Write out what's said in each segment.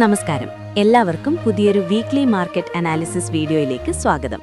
നമസ്കാരം. എല്ലാവർക്കും പുതിയൊരു വീക്ക്ലി മാർക്കറ്റ് അനാലിസിസ് വീഡിയോയിലേക്ക് സ്വാഗതം.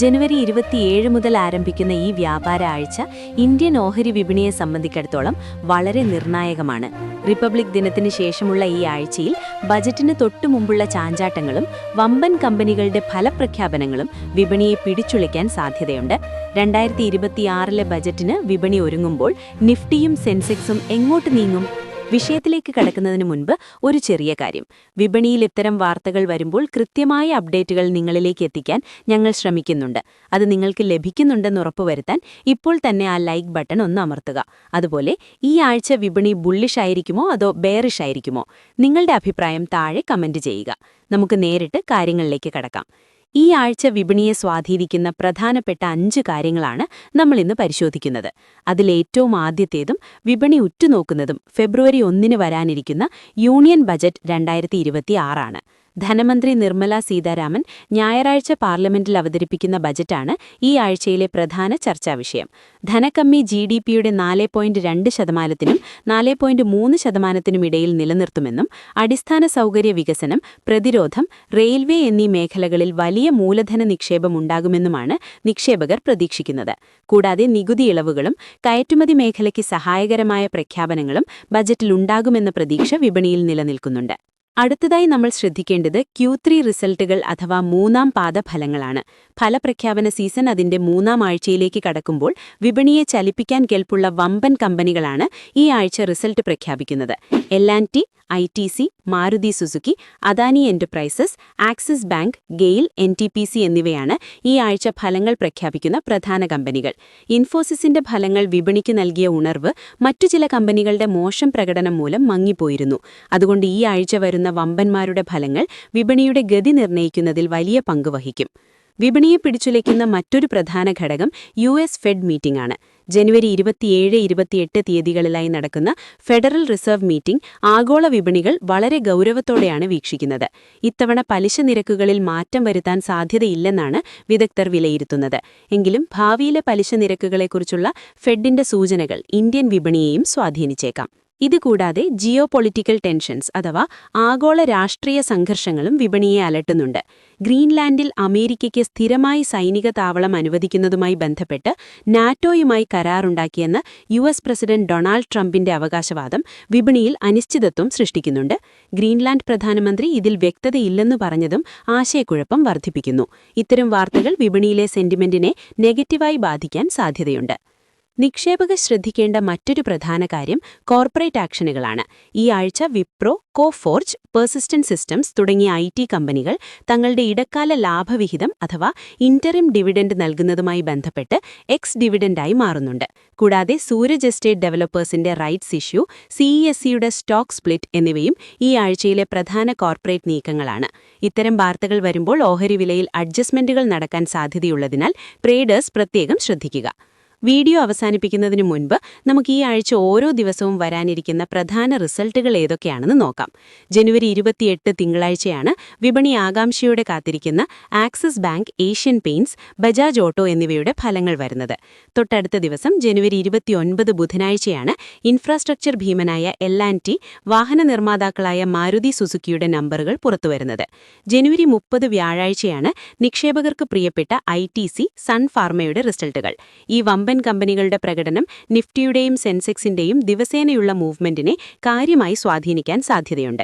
ജനുവരി ഇരുപത്തിയേഴ് മുതൽ ആരംഭിക്കുന്ന ഈ വ്യാപാര ആഴ്ച ഇന്ത്യൻ ഓഹരി വിപണിയെ സംബന്ധിച്ചിടത്തോളം വളരെ നിർണായകമാണ്. റിപ്പബ്ലിക് ദിനത്തിന് ശേഷമുള്ള ഈ ആഴ്ചയിൽ ബജറ്റിന് തൊട്ടു മുമ്പുള്ള ചാഞ്ചാട്ടങ്ങളും വമ്പൻ കമ്പനികളുടെ ഫലപ്രഖ്യാപനങ്ങളും വിപണിയെ പിടിച്ചുളിക്കാൻ സാധ്യതയുണ്ട്. രണ്ടായിരത്തി ഇരുപത്തിയാറിലെ ബജറ്റിന് വിപണി ഒരുങ്ങുമ്പോൾ നിഫ്റ്റിയും സെൻസെക്സും എങ്ങോട്ട് നീങ്ങും? വിഷയത്തിലേക്ക് കടക്കുന്നതിന് മുൻപ് ഒരു ചെറിയ കാര്യം. വിപണിയിൽ ഇത്തരം വാർത്തകൾ വരുമ്പോൾ കൃത്യമായ അപ്ഡേറ്റുകൾ നിങ്ങളിലേക്ക് എത്തിക്കാൻ ഞങ്ങൾ ശ്രമിക്കുന്നുണ്ട്. അത് നിങ്ങൾക്ക് ലഭിക്കുന്നുണ്ടെന്ന് ഉറപ്പുവരുത്താൻ ഇപ്പോൾ തന്നെ ആ ലൈക്ക് ബട്ടൺ ഒന്ന് അമർത്തുക. അതുപോലെ ഈ ആഴ്ച വിപണി ബുള്ളിഷ് ആയിരിക്കുമോ അതോ ബെയറിഷ് ആയിരിക്കുമോ? നിങ്ങളുടെ അഭിപ്രായം താഴെ കമന്റ് ചെയ്യുക. നമുക്ക് നേരിട്ട് കാര്യങ്ങളിലേക്ക് കടക്കാം. ഈ ആഴ്ച വിപണിയെ സ്വാധീനിക്കുന്ന പ്രധാനപ്പെട്ട അഞ്ച് കാര്യങ്ങളാണ് നമ്മൾ ഇന്ന് പരിശോധിക്കുന്നത്. അതിലേറ്റവും ആദ്യത്തേതും വിപണി ഉറ്റുനോക്കുന്നതും ഫെബ്രുവരി ഒന്നിന് വരാനിരിക്കുന്ന യൂണിയൻ ബജറ്റ് രണ്ടായിരത്തി ഇരുപത്തിയാറാണ്. ധനമന്ത്രി നിർമ്മല സീതാരാമൻ ഞായറാഴ്ച പാർലമെന്റിൽ അവതരിപ്പിക്കുന്ന ബജറ്റാണ് ഈ ആഴ്ചയിലെ പ്രധാന ചർച്ചാ വിഷയം. ധനക്കമ്മി ജി ഡി പിയുടെ നാല് പോയിന്റ് രണ്ട് ശതമാനത്തിനും നാല് പോയിന്റ് മൂന്ന് ശതമാനത്തിനും ഇടയിൽ നിലനിർത്തുമെന്നും അടിസ്ഥാന സൗകര്യ വികസനം പ്രതിരോധം റെയിൽവേ എന്നീ മേഖലകളിൽ വലിയ മൂലധന നിക്ഷേപം ഉണ്ടാകുമെന്നുമാണ് നിക്ഷേപകർ പ്രതീക്ഷിക്കുന്നത്. കൂടാതെ നികുതി ഇളവുകളും കയറ്റുമതി മേഖലയ്ക്ക് സഹായകരമായ പ്രഖ്യാപനങ്ങളും ബജറ്റിലുണ്ടാകുമെന്ന പ്രതീക്ഷ വിപണിയിൽ നിലനിൽക്കുന്നുണ്ട്. അടുത്തതായി നമ്മൾ ശ്രദ്ധിക്കേണ്ടത് ക്യൂ ത്രീ റിസൾട്ടുകൾ അഥവാ മൂന്നാം പാദ ഫലങ്ങളാണ് ഫലപ്രഖ്യാപന സീസൺ അതിന്റെ മൂന്നാം ആഴ്ചയിലേക്ക് കടക്കുമ്പോൾ വിപണിയെ ചലിപ്പിക്കാൻ കെൽപ്പുള്ള വമ്പൻ കമ്പനികളാണ് ഈ ആഴ്ച റിസൾട്ട് പ്രഖ്യാപിക്കുന്നത്. L and T I T C Maruti Suzuki Adani Enterprises Axis Bank GAIL N എന്നിവയാണ് ഈ ആഴ്ച ഫലങ്ങൾ പ്രഖ്യാപിക്കുന്ന പ്രധാന കമ്പനികൾ. ഇൻഫോസിസിന്റെ ഫലങ്ങൾ വിപണിക്ക് നൽകിയ ഉണർവ് മറ്റു ചില കമ്പനികളുടെ മോശം പ്രകടനം മൂലം മങ്ങിപ്പോയിരുന്നു. അതുകൊണ്ട് ഈ ആഴ്ച വരുന്ന വമ്പന്മാരുടെ ഫലങ്ങൾ വിപണിയുടെ ഗതി നിർണയിക്കുന്നതിൽ വലിയ പങ്ക് വഹിക്കും. വിപണിയെ പിടിച്ചുലയ്ക്കുന്ന മറ്റൊരു പ്രധാന ഘടകം യു എസ് ഫെഡ് മീറ്റിംഗ് ആണ്. ജനുവരി ഇരുപത്തിയേഴ് ഇരുപത്തിയെട്ട് തീയതികളിലായി നടക്കുന്ന ഫെഡറൽ റിസർവ് മീറ്റിംഗ് ആഗോള വിപണികൾ വളരെ ഗൗരവത്തോടെയാണ് വീക്ഷിക്കുന്നത്. ഇത്തവണ പലിശ നിരക്കുകളിൽ മാറ്റം വരുത്താൻ സാധ്യതയില്ലെന്നാണ് വിദഗ്ധർ വിലയിരുത്തുന്നത്. എങ്കിലും ഭാവിയിലെ പലിശ നിരക്കുകളെക്കുറിച്ചുള്ള ഫെഡിന്റെ സൂചനകൾ ഇന്ത്യൻ വിപണിയെയും സ്വാധീനിച്ചേക്കാം. ഇതുകൂടാതെ ജിയോ പൊളിറ്റിക്കൽ ടെൻഷൻസ് അഥവാ ആഗോള രാഷ്ട്രീയ സംഘർഷങ്ങളും വിപണിയെ അലട്ടുന്നുണ്ട്. ഗ്രീൻലാൻഡിൽ അമേരിക്കയ്ക്ക് സ്ഥിരമായി സൈനിക താവളം അനുവദിക്കുന്നതുമായി ബന്ധപ്പെട്ട് നാറ്റോയുമായി കരാറുണ്ടാക്കിയെന്ന് യു എസ് പ്രസിഡന്റ് ഡൊണാൾഡ് ട്രംപിന്റെ അവകാശവാദം വിപണിയിൽ അനിശ്ചിതത്വം സൃഷ്ടിക്കുന്നുണ്ട്. ഗ്രീൻലാൻഡ് പ്രധാനമന്ത്രി ഇതിൽ വ്യക്തതയില്ലെന്നു പറഞ്ഞതും ആശയക്കുഴപ്പം വർദ്ധിപ്പിക്കുന്നു. ഇത്തരം വാർത്തകൾ വിപണിയിലെ സെന്റിമെന്റിനെ നെഗറ്റീവായി ബാധിക്കാൻ സാധ്യതയുണ്ട്. നിക്ഷേപകർ ശ്രദ്ധിക്കേണ്ട മറ്റൊരു പ്രധാന കാര്യം കോർപ്പറേറ്റ് ആക്ഷനുകളാണ്. ഈ ആഴ്ച വിപ്രോ കോഫോർജ് പെർസിസ്റ്റന്റ് സിസ്റ്റംസ് തുടങ്ങിയ ഐ ടി കമ്പനികൾ തങ്ങളുടെ ഇടക്കാല ലാഭവിഹിതം അഥവാ ഇന്ററിം ഡിവിഡൻഡ് നൽകുന്നതുമായി ബന്ധപ്പെട്ട് എക്സ് ഡിവിഡൻഡായി മാറുന്നുണ്ട്. കൂടാതെ സൂരജ് എസ്റ്റേറ്റ് ഡെവലപ്പേഴ്സിന്റെ റൈറ്റ്സ് ഇഷ്യൂ സിഇഎസ്സിയുടെ സ്റ്റോക്ക് സ്പ്ലിറ്റ് എന്നിവയും ഈ ആഴ്ചയിലെ പ്രധാന കോർപ്പറേറ്റ് നീക്കങ്ങളാണ്. ഇത്തരം വാർത്തകൾ വരുമ്പോൾ ഓഹരി വിലയിൽ അഡ്ജസ്റ്റ്മെന്റുകൾ നടക്കാൻ സാധ്യതയുള്ളതിനാൽ ട്രേഡേഴ്സ് പ്രത്യേകം ശ്രദ്ധിക്കുക. വീഡിയോ അവസാനിപ്പിക്കുന്നതിന് മുൻപ് നമുക്ക് ഈ ആഴ്ച ഓരോ ദിവസവും വരാനിരിക്കുന്ന പ്രധാന റിസൾട്ടുകൾ ഏതൊക്കെയാണെന്ന് നോക്കാം. ജനുവരി ഇരുപത്തിയെട്ട് തിങ്കളാഴ്ചയാണ് വിപണി ആകാംക്ഷയോടെ കാത്തിരിക്കുന്ന Axis Bank Asian Paints Bajaj Auto എന്നിവയുടെ ഫലങ്ങൾ വരുന്നത്. തൊട്ടടുത്ത ദിവസം ജനുവരി ഇരുപത്തിയൊൻപത് ബുധനാഴ്ചയാണ് ഇൻഫ്രാസ്ട്രക്ചർ ഭീമനായ എൽ ആൻഡ് ടി വാഹന നിർമ്മാതാക്കളായ മാരുതി സുസുക്കിയുടെ നമ്പറുകൾ പുറത്തുവരുന്നത്. ജനുവരി മുപ്പത് വ്യാഴാഴ്ചയാണ് നിക്ഷേപകർക്ക് പ്രിയപ്പെട്ട ഐ ടി സി സൺ ഫാർമയുടെ റിസൾട്ടുകൾ. ഈ കമ്പനികളുടെ പ്രകടനം നിഫ്റ്റിയുടെയും സെൻസെക്സിന്റെയും ദിവസേനയുള്ള മൂവ്മെന്റിനെ കാര്യമായി സ്വാധീനിക്കാൻ സാധ്യതയുണ്ട്.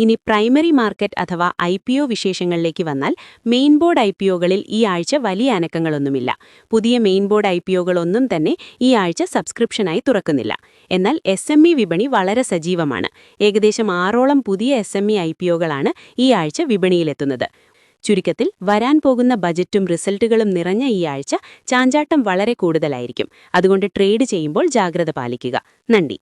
ഇനി പ്രൈമറി മാർക്കറ്റ് അഥവാ ഐ പി ഒ വിശേഷങ്ങളിലേക്ക് വന്നാൽ മെയിൻ ബോർഡ് ഐ പി ഒകളിൽ ഈ ആഴ്ച വലിയ അനക്കങ്ങളൊന്നുമില്ല. പുതിയ മെയിൻ ബോർഡ് ഐ പി ഒകളൊന്നും തന്നെ ഈ ആഴ്ച സബ്സ്ക്രിപ്ഷനായി തുറക്കുന്നില്ല. എന്നാൽ എസ് എം ഇ വിപണി വളരെ സജീവമാണ്. ഏകദേശം ആറോളം പുതിയ S M E I P ഒകളാണ് ഈ ആഴ്ച വിപണിയിലെത്തുന്നത്. ചുരുക്കത്തിൽ വരാൻ പോകുന്ന ബജറ്റും റിസൾട്ടുകളും നിറഞ്ഞ ഈ ആഴ്ച ചാഞ്ചാട്ടം വളരെ കൂടുതലായിരിക്കും. അതുകൊണ്ട് ട്രേഡ് ചെയ്യുമ്പോൾ ജാഗ്രത പാലിക്കുക. നന്ദി.